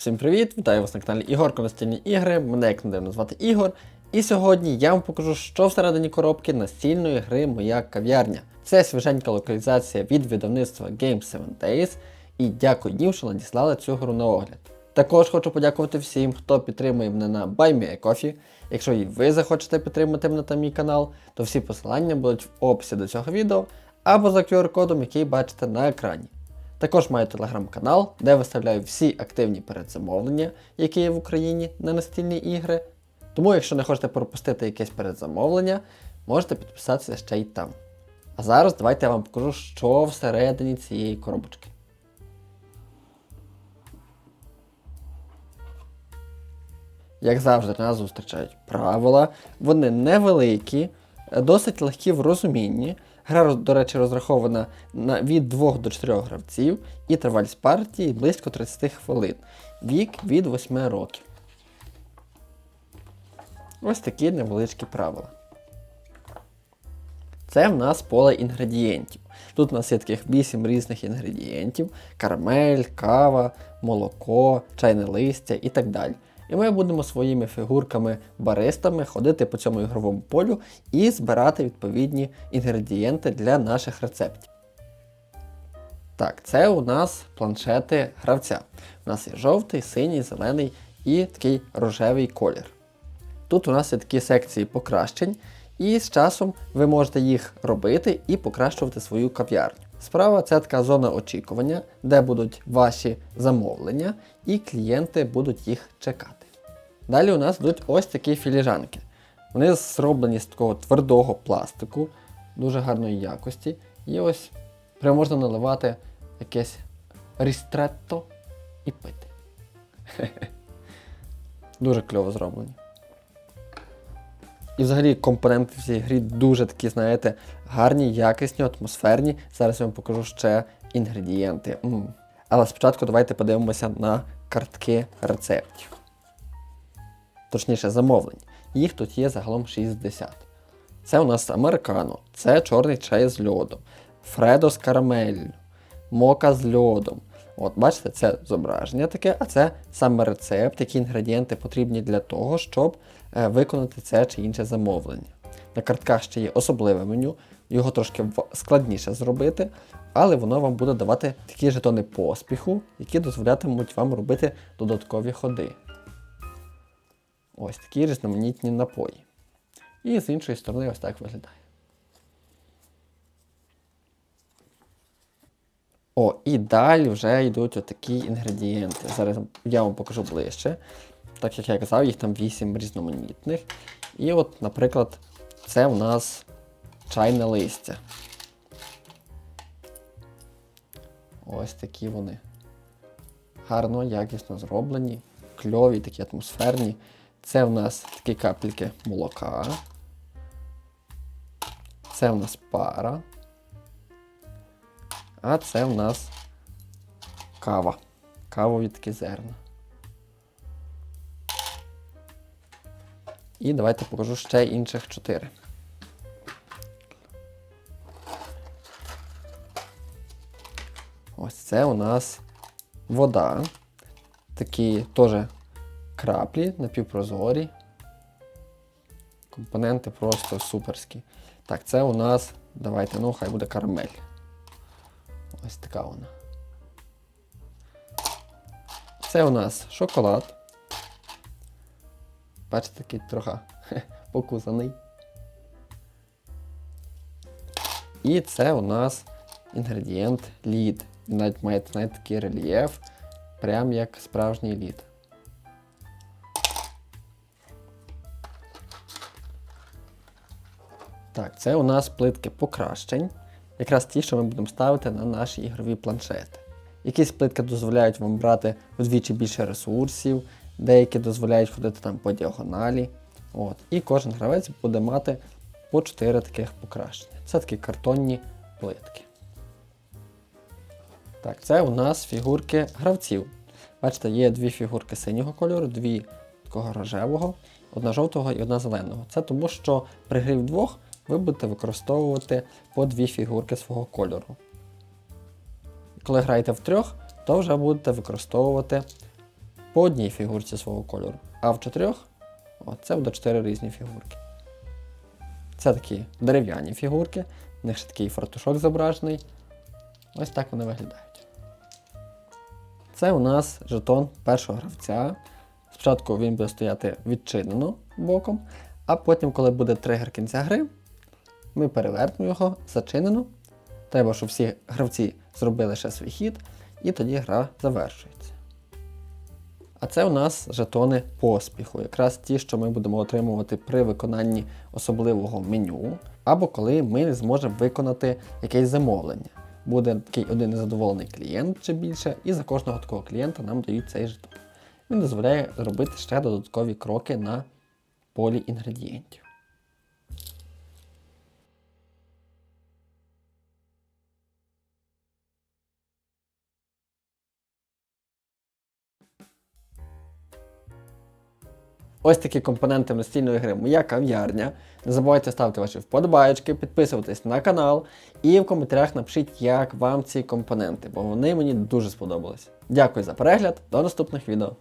Всім привіт! Вітаю вас на каналі Ігор Настільні ігри. Мене як не дивно звати Ігор. І сьогодні я вам покажу, що всередині коробки настільної гри Моя кав'ярня. Це свіженька локалізація від видавництва Game 7 Days. І дякую їм, що надіслали цю гру на огляд. Також хочу подякувати всім, хто підтримує мене на BuyMeACoffee. Якщо і ви захочете підтримати мене та мій канал, то всі посилання будуть в описі до цього відео або за QR-кодом, який бачите на екрані. Також маю телеграм-канал, де виставляю всі активні передзамовлення, які є в Україні на настільні ігри. Тому, якщо не хочете пропустити якесь передзамовлення, можете підписатися ще й там. А зараз давайте я вам покажу, що всередині цієї коробочки. Як завжди, нас зустрічають правила. Вони невеликі, досить легкі в розумінні. Гра, до речі, розрахована на від 2 до 4 гравців і тривалість партії близько 30 хвилин. Вік від 8 років. Ось такі невеличкі правила. Це в нас поле інгредієнтів. Тут у нас є таких 8 різних інгредієнтів: карамель, кава, молоко, чайне листя і так далі. І ми будемо своїми фігурками-баристами ходити по цьому ігровому полю і збирати відповідні інгредієнти для наших рецептів. Так, це у нас планшети гравця. У нас є жовтий, синій, зелений і такий рожевий колір. Тут у нас є такі секції покращень, і з часом ви можете їх робити і покращувати свою кав'ярню. Справа це така зона очікування, де будуть ваші замовлення, і клієнти будуть їх чекати. Далі у нас йдуть ось такі філіжанки. Вони зроблені з такого твердого пластику, дуже гарної якості. І ось прямо можна наливати якесь рістретто і пити. Дуже кльово зроблені. І взагалі компоненти в цій грі дуже такі, знаєте, гарні, якісні, атмосферні. Зараз я вам покажу ще інгредієнти. М. Але спочатку давайте подивимося на картки рецептів. Точніше, замовлень. Їх тут є загалом 60. Це у нас американо, це чорний чай з льодом, фредо з карамеллю, мока з льодом. От, бачите, це зображення таке, а це саме рецепт, які інгредієнти потрібні для того, щоб е, виконати це чи інше замовлення. На картках ще є особливе меню, його трошки складніше зробити, але воно вам буде давати такі жетони поспіху, які дозволятимуть вам робити додаткові ходи. Ось такі різноманітні напої. І з іншої сторони ось так виглядає. О, і далі вже йдуть отакі інгредієнти. Зараз я вам покажу ближче. Так як я казав, їх там 8 різноманітних. І от, наприклад, це у нас чайне листя. Ось такі вони. Гарно, якісно зроблені, кльові, такі атмосферні. Це в нас такі капельки молока. Це в нас пара. А це в нас кава. Кавові такі зерна. І давайте покажу ще інших чотири. Ось це у нас вода. Такі теж краплі напівпрозорі. Компоненти просто суперські. Так, це у нас, давайте, ну, хай буде карамель. Ось така вона. Це у нас шоколад. Бачите, такий трохи покусаний. І це у нас інгредієнт лід. Навіть має навіть такий рельєф, прям як справжній лід. Так, це у нас плитки покращень. Якраз ті, що ми будемо ставити на наші ігрові планшети. Якісь плитки дозволяють вам брати вдвічі більше ресурсів, деякі дозволяють ходити там по діагоналі. От. І кожен гравець буде мати по 4 таких покращення. Це такі картонні плитки. Так, це у нас фігурки гравців. Бачите, є дві фігурки синього кольору, дві такого рожевого, одна жовтого і одна зеленого. Це тому, що при грі вдвох ви будете використовувати по дві фігурки свого кольору. Коли граєте в трьох, то вже будете використовувати по одній фігурці свого кольору. А в чотирьох це буде чотири різні фігурки. Це такі дерев'яні фігурки, в них ще такий фартушок зображений. Ось так вони виглядають. Це у нас жетон першого гравця. Спочатку він буде стояти відчинено боком, а потім, коли буде тригер кінця гри, ми перевертимо його зачинено. Треба, щоб всі гравці зробили ще свій хід, і тоді гра завершується. А це у нас жетони поспіху, якраз ті, що ми будемо отримувати при виконанні особливого меню, або коли ми зможемо виконати якесь замовлення. Буде такий один незадоволений клієнт чи більше, і за кожного такого клієнта нам дають цей жетон. Він дозволяє зробити ще додаткові кроки на полі інгредієнтів. Ось такі компоненти настільної гри Моя кав'ярня. Не забувайте ставити ваші вподобайки, підписуватись на канал і в коментарях напишіть, як вам ці компоненти, бо вони мені дуже сподобались. Дякую за перегляд, до наступних відео.